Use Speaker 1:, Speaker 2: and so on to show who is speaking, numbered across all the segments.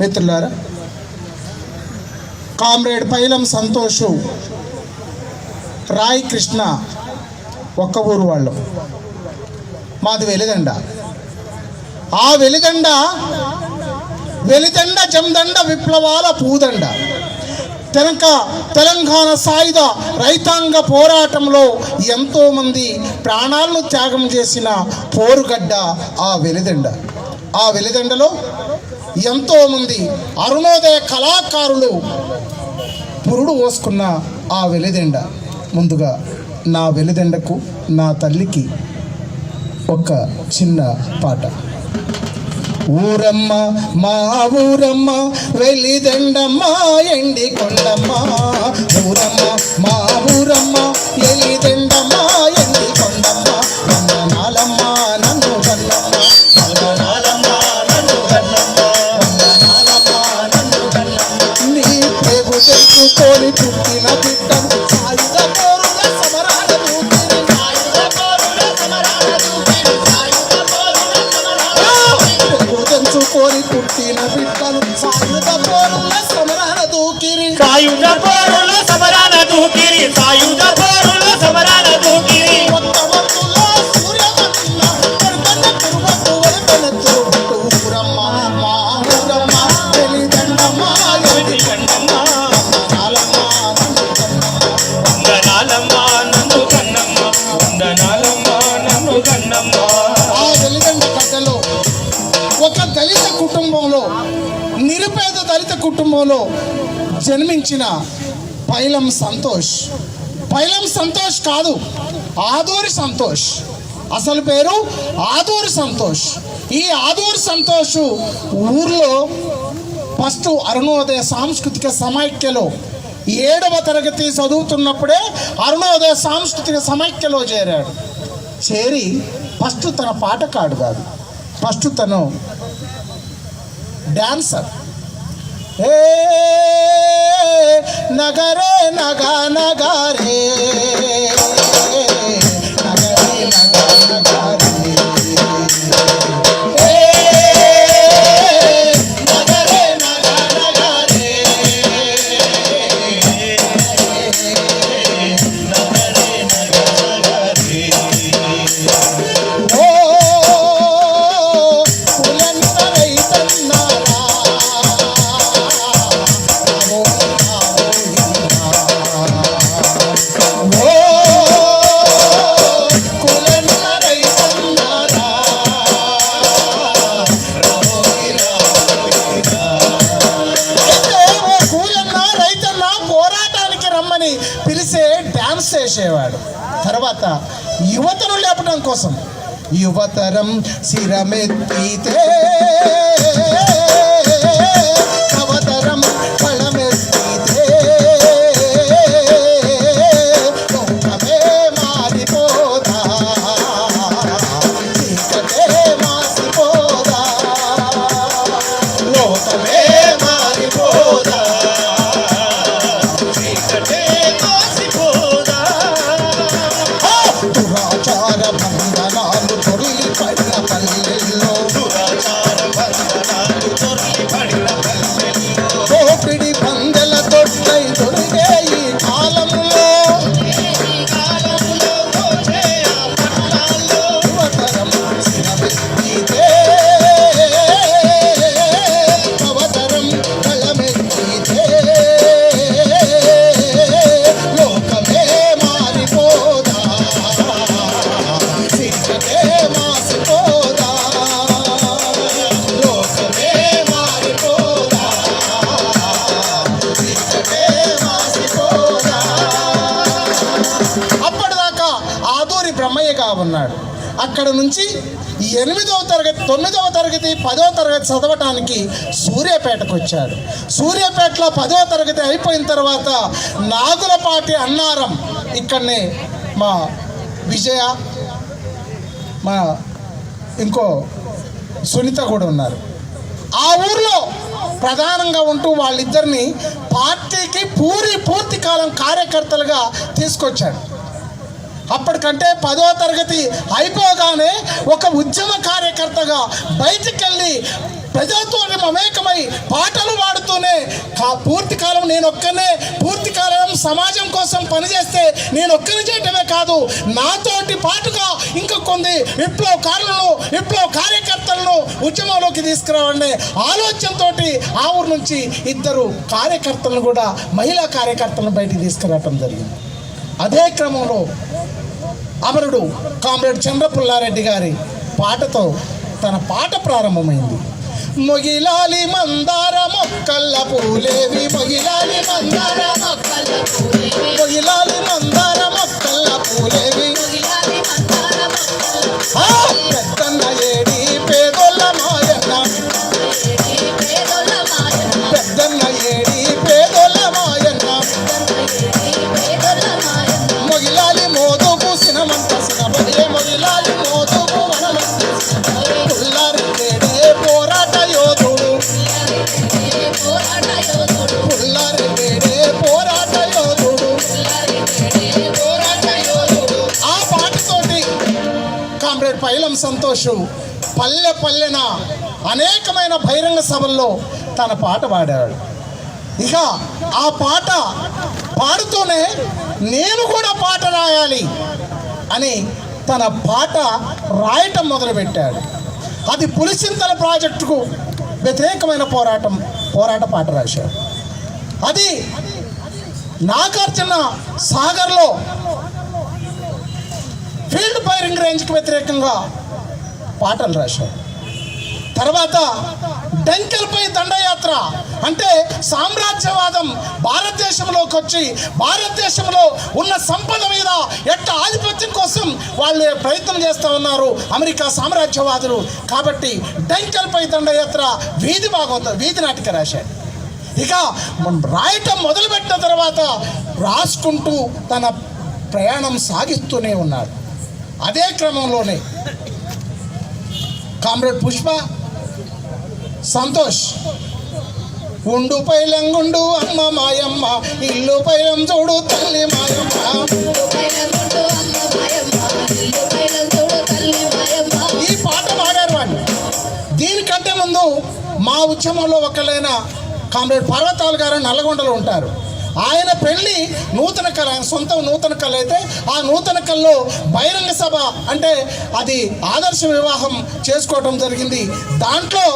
Speaker 1: మిత్రులారా కామ్రేడ్ పైలం సంతోషు రాయ్ కృష్ణ ఒక్క ఊరు వాళ్ళు. మాది వెలిదండ ఆ వెలిదండ వెలిదండ జందండ విప్లవాల పూదండ. తెలంక తెలంగాణ సాయుధ రైతాంగ పోరాటంలో ఎంతోమంది ప్రాణాలను త్యాగం చేసిన పోరుగడ్డ ఆ వెలిదండ ఆ వెలిదండలో ఎంతోమంది అరుణోదయ కళాకారులు పురుడు పోసుకున్న ఆ వెలిదెండ. ముందుగా నా వెలిదెండకు నా తల్లికి ఒక చిన్న పాట. ఊరమ్మ మా ఊరమ్మ వెలిదెండమ్మ ఎండి కొండమ్మ. ఊరమ్మ మా ఊరమ్మ వెలిదెండమ్మ పుట్టిన బిడ్డను సాయుధ కుటుంబంలో జన్మించిన పైలం సంతోష్. పైలం సంతోష్ కాదు ఆదూరి సంతోష్. అసలు పేరు ఆదూరి సంతోష్. ఈ ఆదూరి సంతోష్ ఊర్లో ఫస్ట్ అరుణోదయ సాంస్కృతిక సమైక్యలో ఏడవ తరగతి చదువుతున్నప్పుడే అరుణోదయ సాంస్కృతిక సమైక్యలో చేరాడు. చేరి ఫస్ట్ తన పాటకాడు కాదు. ఫస్ట్ తను డాన్సర్. ಹೇ ನಗರೇ ನಗ ನಗಾರೇ తర్వాత యువతను లేపడం కోసం యువతరం శిరమెత్తితే. ఆదూరి బ్రహ్మయ్యగా ఉన్నాడు. అక్కడ నుంచి ఎనిమిదవ తరగతి తొమ్మిదవ తరగతి పదవ తరగతి చదవటానికి సూర్యాపేటకు వచ్చాడు సూర్యాపేటలో పదవ తరగతి అయిపోయిన తర్వాత నాగులపాటి అన్నారం ఇక్కడనే మా విజయ మా ఇంకో సునీత కూడా ఉన్నారు. ఆ ఊర్లో ప్రధానంగా ఉంటూ వాళ్ళిద్దరిని పార్టీకి పూరి పూర్తి కాలం కార్యకర్తలుగా తీసుకొచ్చాడు. అప్పటికంటే పదో తరగతి అయిపోగానే ఒక ఉద్యమ కార్యకర్తగా బయటికి వెళ్ళి ప్రజలతో మమేకమై పాటలు పాడుతూనే కా పూర్తి కాలం నేను ఒక్కనే పూర్తి కాలం సమాజం కోసం పనిచేస్తే నేను ఒక్కని చేయటమే కాదు నాతోటి పాటుగా ఇంకా కొన్ని విప్లవకారులను విప్లవ కార్యకర్తలను ఉద్యమంలోకి తీసుకురావాలనే ఆలోచనతో ఆ ఊరు నుంచి ఇద్దరు కార్యకర్తలను కూడా మహిళా కార్యకర్తలను బయటికి తీసుకురావటం జరిగింది. అదే క్రమంలో అమరుడు కామ్రేడ్ చంద్రపుల్లారెడ్డి గారి పాటతో తన పాట ప్రారంభమైంది. మొగిలాలి మందార మొక్కల్ల పూలేవి మొగిలాలి మందార మొగిలాలి మందార మొక్కల్ల పూలేవి. ఆ, పెద్దన్న ఏడి కామ్రేడ్ పైలం సంతోష్ పల్లె పల్లెన అనేకమైన బహిరంగ సభల్లో తన పాట పాడాడు. ఇక ఆ పాట పాడుతూనే నేను కూడా పాట రాయాలి అని తన పాట రాయటం మొదలుపెట్టాడు. అది పులిచింతల ప్రాజెక్టుకు వ్యతిరేకమైన పోరాటం పోరాట పాట రాశాడు. అది నాగార్జున సాగర్లో ఫీల్డ్ ఫైరింగ్ రేంజ్కి వ్యతిరేకంగా పాటలు రాశారు. తర్వాత డంకెల్పై దండయాత్ర అంటే సామ్రాజ్యవాదం భారతదేశంలోకి వచ్చి భారతదేశంలో ఉన్న సంపద మీద ఎట్ట ఆధిపత్యం కోసం వాళ్ళు ప్రయత్నం చేస్తూ ఉన్నారు అమెరికా సామ్రాజ్యవాదులు. కాబట్టి డంకెల్పై దండయాత్ర వీధి భాగవత వీధి నాటిక రాశాడు ఇక మనం రాయటం మొదలుపెట్టిన తర్వాత రాసుకుంటూ తన ప్రయాణం సాగిస్తూనే ఉన్నాడు. అదే క్రమంలోనే కామ్రేడ్ పుష్ప సంతోష్. ఉండు పైలంగుండు అమ్మ మాయమ్మ ఇల్లు పైలం చూడు తల్లి మాయమ్మ. ఈ పాట పాడారు వాళ్ళు దీనికంటే ముందు మా ఉద్యమంలో ఒకలైన కామ్రేడ్ పర్వతాలు గారు నల్లగొండలో ఉంటారు. ఆయన పెళ్ళి నూతన కళ సొంత నూతన కళ అయితే ఆ నూతన కళలో బహిరంగ సభ అంటే అది ఆదర్శ వివాహం చేసుకోవటం జరిగింది. దాంట్లో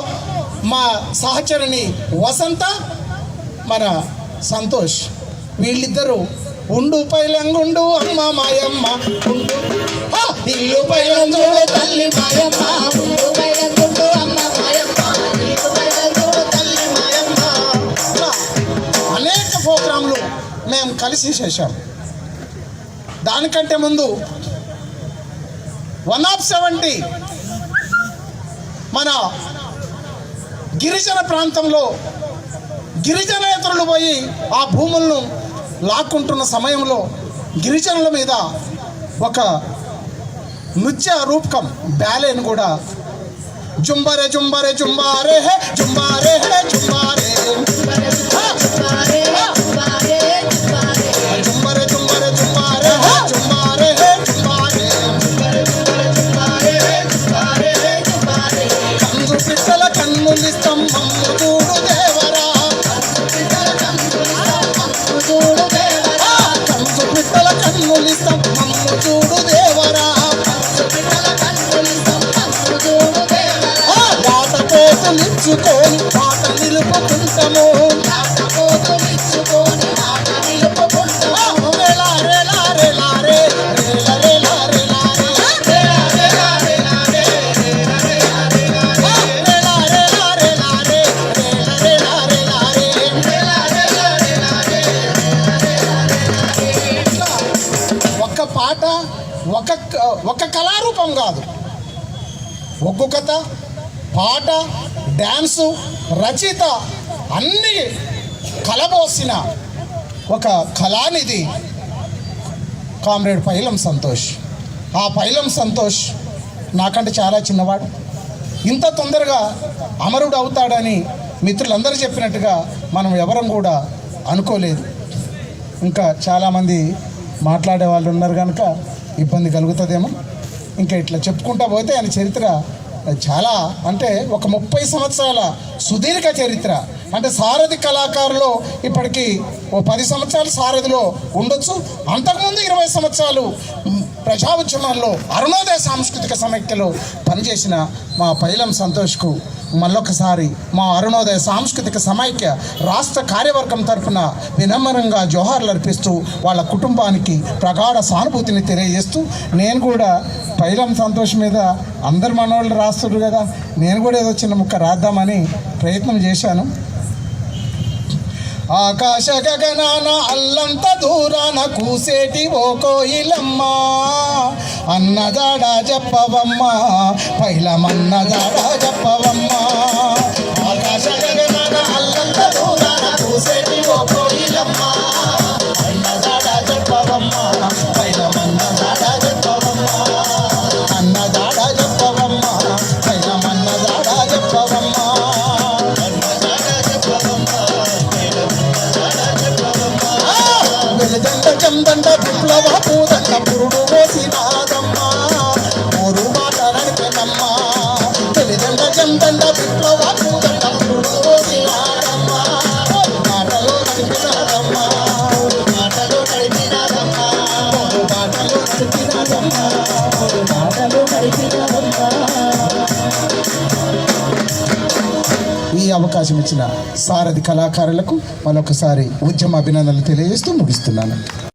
Speaker 1: మా సహచరిని వసంత మన సంతోష్ వీళ్ళిద్దరూ ఉండు పైలంగుండు అమ్మ మాయమ్మ ఉండు. ఇల్లు పైలంగుండు తల్లి మాయమ్మ కలిసి చేశాం. దానికంటే ముందు వన్ ఆఫ్ సెవెంటీ మన గిరిజన ప్రాంతంలో గిరిజనేతరులు పోయి ఆ భూములను లాక్కుంటున్న సమయంలో గిరిజనుల మీద ఒక నృత్య రూపకం బ్యాలేను కూడా జుంబరే జుంబరే జుంబారే హే జుంబారే హే జుంబారే ఒక్కొక్కత పాట డ్యాన్సు రచయిత అన్ని కలబోసిన ఒక కళానిధి కామ్రేడ్ పైలం సంతోష్. ఆ పైలం సంతోష్ నాకంటే చాలా చిన్నవాడు. ఇంత తొందరగా అమరుడు అవుతాడని మిత్రులందరూ చెప్పినట్టుగా మనం ఎవరం కూడా అనుకోలేదు. ఇంకా చాలామంది మాట్లాడే వాళ్ళు ఉన్నారు కనుక ఇబ్బంది కలుగుతుందేమో. ఇంకా ఇట్లా చెప్పుకుంటా పోతే ఆయన చరిత్ర చాలా అంటే ఒక ముప్పై సంవత్సరాల సుదీర్ఘ చరిత్ర. అంటే సారథి కళాకారులు ఇప్పటికీ ఓ పది సంవత్సరాలు సారథిలో ఉండొచ్చు. అంతకుముందు ఇరవై సంవత్సరాలు ప్రజా ఉద్యమాల్లో అరుణోదయ సాంస్కృతిక సమైక్యలో పనిచేసిన మా పైలం సంతోష్కు మళ్ళొకసారి మా అరుణోదయ సాంస్కృతిక సమైక్య రాష్ట్ర కార్యవర్గం తరఫున వినమ్రంగా జోహార్లు అర్పిస్తూ వాళ్ళ కుటుంబానికి ప్రగాఢ సానుభూతిని తెలియజేస్తూ నేను కూడా పైలం సంతోష్ మీద అందరు మనోళ్ళు రాస్తున్నారు కదా నేను కూడా ఏదో చిన్న ముక్క రాద్దామని ప్రయత్నం చేశాను. ఆకాశ గగనాన అల్లంత దూరాన కూసేటి ఓ కోయిలమ్మ. అన్నదాడ చెప్పవమ్మ పైలమన్నదాడ చెప్పవమ్మ. ఆకాశ గగనాన అల్లంత అవకాశం ఇచ్చిన సారథి కళాకారులకు మరొకసారి ఉద్యమ అభినందనలు తెలియజేస్తూ ముగిస్తున్నాను.